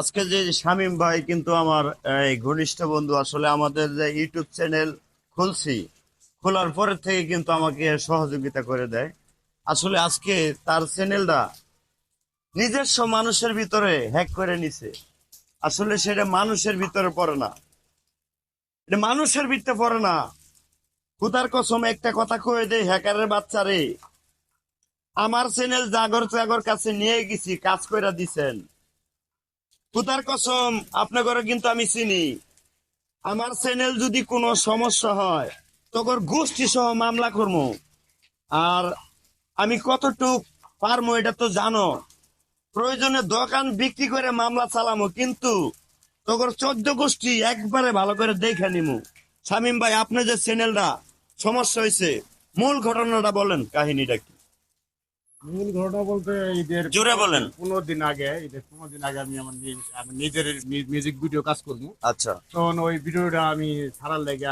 আজকে যে শামীম ভাই কিন্তু আমার, এই ঘনিষ্ঠ বন্ধু, আসলে আমাদের যে ইউটিউব চ্যানেল খুলছি, খোলার পরের থেকে কিন্তু আমাকে সহযোগিতা করে দেয়। আসলে আজকে তার চ্যানেলটা নিজস্ব মানুষের ভিতরে হ্যাক করে নিছে। আসলে সেটা মানুষের ভিতরে পড়ে না। এটা মানুষের ভিতরে পড়ে না। খুদার কসম, একটা কথা কয়ে দেয় হ্যাকারের বাচ্চারে আমার চ্যানেল জাগর জাগর কাছে নিয়ে গেছি, কাজ করে দিছেন। খুদার কসম আপনাদের কিন্তু আমি চিনি। আমার চ্যানেল যদি কোনো সমস্যা হয় তখন গোষ্ঠী সহ মামলা করব আর আমি কতটুক পারমো এটা তো জানো। প্রয়োজনে দোকান বিক্রি করে মামলা চালামো, কিন্তু তখন চোদ্দ গোষ্ঠী একবারে ভালো করে দেখে নিমু। শামিম ভাই আপনার যে চ্যানেলটা, সমস্যা হয়েছে মূল ঘটনাটা বলেন, কাহিনীটা কি? মূল ঘটনা বলতে ঈদের জোরে বলেন। পনেরো দিন আগে ঈদের পনেরো দিন আগে আমি আমার আমি নিজের মিউজিক ভিডিও কাজ করব। আচ্ছা। তখন ওই ভিডিওটা আমি ছাড়ার লেগে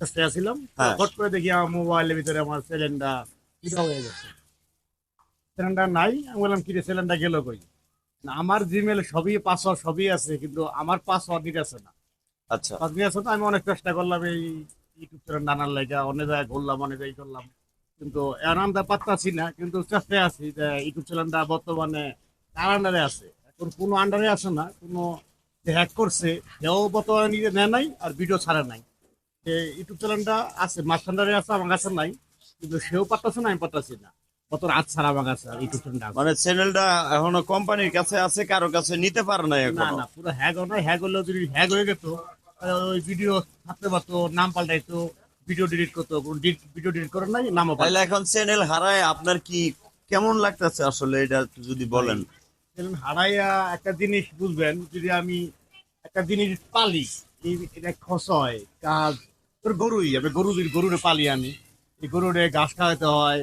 চেষ্টা ছিলাম। হট করে দেখি আমার মোবাইলের ভিতরে আমার সিলিন্ডার হয়ে গেছে। সিলিন্ডার নাই আমি বললাম কি রে সিলিন্ডার গেল কই? আমার জিমেল সবই পাসওয়ার্ড সবই আছে কিন্তু আমার পাসওয়ার্ড আছে না। আচ্ছা। পাসওয়ার্ড আছে তো আমি অনেক চেষ্টা করলাম এই ইউটিউব চ্যানেল নানার লেগে অনেক জায়গায় ঘুরলাম অনেক জায়গায় করলাম। কিন্তু এর আমরা পাত্তাছি না কিন্তু চেষ্টায় আছি যে ইউটিউব চ্যানেলটা বর্তমানে তার আন্ডারে আছে। এখন কোনো আন্ডারে আছে না কোনো হ্যাক করছে সেও বর্তমানে নিজে নেয় নাই আর ভিডিও ছাড়ে নাই। যে ইউটিউব চ্যানেলটা আছে মাস আন্ডারে আছে আমার কাছে নাই কিন্তু সেও পাত্তাছে না আমি পাত্তাছি না। কত রাত ছাড়া আমার কাছে ইউটিউব চ্যানেলটা মানে চ্যানেলটা এখনও কোম্পানির কাছে আছে কারও কাছে নিতে পারে না না না পুরো হ্যাক নয় হ্যাক হলেও যদি হ্যাক হয়ে যেত ওই ভিডিও থাকতে পারতো নাম পাল্টাইতো ভিডিও ডিলিট করতে করতো ভিডিও ডিলিট করার নাই নামও তাহলে এখন চ্যানেল হারায় আপনার কি কেমন লাগতেছে আসলে এটা যদি বলেন? পাল্টাইলেন হারাইয়া একটা জিনিস বুঝবেন যদি আমি একটা জিনিস পালি এটা খস হয় কাজ তোর গরুই আমি গরু যদি গরুরে পালি আমি এই গরুরে ঘাস খাওয়াতে হয়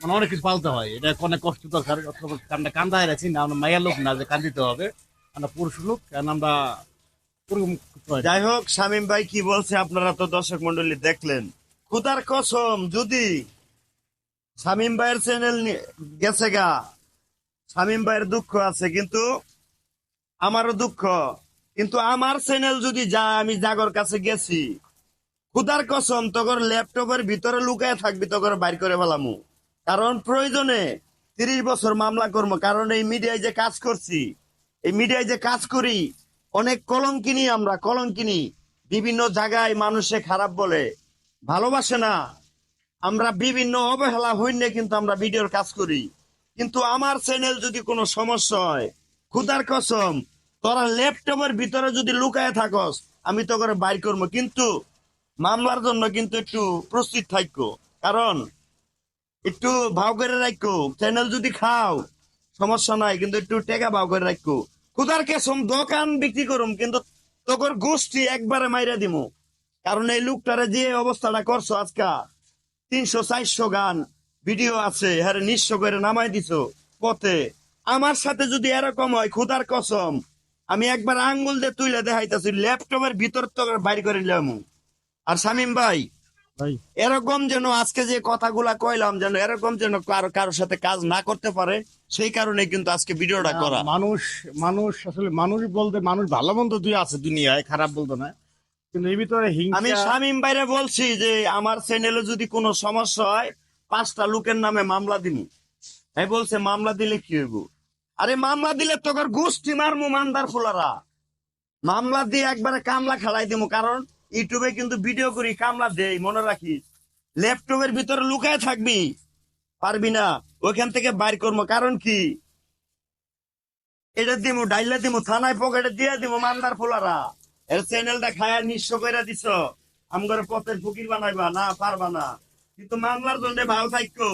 মানে অনেক কিছু পালতে হয় এটা অনেক কষ্ট দরকার অথবা কান্দা কান্দায় রাখছি না আমরা মায়ের লোক না যে কান্দিতে হবে আমরা পুরুষ লোক কারণ আমরা ওরকম কিছু হয় না। যাই হোক, শামীম ভাই কি বলছে আপনারা তো দর্শক মন্ডলী দেখলেন। খুদার কসম, যদি শামীম ভাইয়ের চ্যানেল গেছে গা, শামীম ভাইয়ের দুঃখ আছে, কিন্তু আমারও দুঃখ। কিন্তু আমার চ্যানেল যদি যা আমি জাগর কাছে গেছি। খুদার কসম, তখন ল্যাপটপের ভিতরে লুকায় থাকবি, তখন বাইর করে ফেলামু। কারণ প্রয়োজনে তিরিশ বছর মামলা করব, কারণ এই মিডিয়ায় যে কাজ করছি, এই মিডিয়ায় যে কাজ করি অনেক কলঙ্কিনি আমরা কলঙ্কিনি বিভিন্ন জায়গায় মানুষে খারাপ বলে, ভালোবাসে না। আমরা বিভিন্ন অবহেলা হইলে কিন্তু আমরা ভিডিওর কাজ করি। কিন্তু আমার চ্যানেল যদি কোনো সমস্যা হয় খুদার কসম, তোরা ল্যাপটপের ভিতরে যদি লুকায় থাকস, আমি তো করে বাইর করব। কিন্তু মামলার জন্য কিন্তু একটু প্রস্তুত থাকো। কারণ একটু ভাও করে রাখো। চ্যানেল যদি খাও, সমস্যা নাই, কিন্তু একটু টেকা ভাও করে রাখো। খুদার কেসম, দোকান বিক্রি করুম, কিন্তু তোর গোষ্ঠী একবারে মাইরা দিমু। কারণ এই লোকটারে যে অবস্থাটা করছ আজকা, তিনশো চারশো গান ভিডিও আছে হ্যাঁ নিঃস্ব করে নামাই দিছো পথে। আমার সাথে যদি এরকম হয়, খুদার কসম, আমি একবার আঙ্গুল দিয়ে তুলে দেখাইতেছি, ল্যাপটপের ভিতর তো বাইর করে নিলাম আর শামিম ভাই এরকম যেন আজকে যে কথাগুলা কইলাম যেন এরকম যেন কারও কারোর সাথে কাজ না করতে পারে সেই কারণে কিন্তু আজকে ভিডিওটা করা। মানুষ মানুষ আসলে মানুষ বলতে মানুষ ভালো মন্দ দুই আছে দুনিয়ায় খারাপ বলতো না। কিন্তু এর ভিতরে আমি শামিম ভাইরে বলছি যে আমার চ্যানেলে যদি কোনো সমস্যা হয় পাঁচটা লোকের নামে মামলা দিমু। এই বলছে মামলা দিলে কি হইব? আরে মামলা দিলে তোর গোষ্ঠী মারমু মান্দার ফুলারা। মামলা দিয়ে একবারে কামলা খেলাই দিমু কারণ ইউটিউবে কিন্তু ভিডিও করি, কামলা দেই, মনে রাখিস। ল্যাপটপের ভিতরে লুকায় থাকবি, পারবি না, ওইখান থেকে বাইর করব। কারণ কি? এটা দিমু, ডাইলে দিমু, থানায় পকেটে দিয়ে দিমু, মান্দার ফুলারা। এর চ্যানেলটা খায়া নিঃস্ব করে দিছ। আমগরে পথের ফকির বানাইবা না, পারবা না। কিন্তু মামলার জন্য ভালো থাকো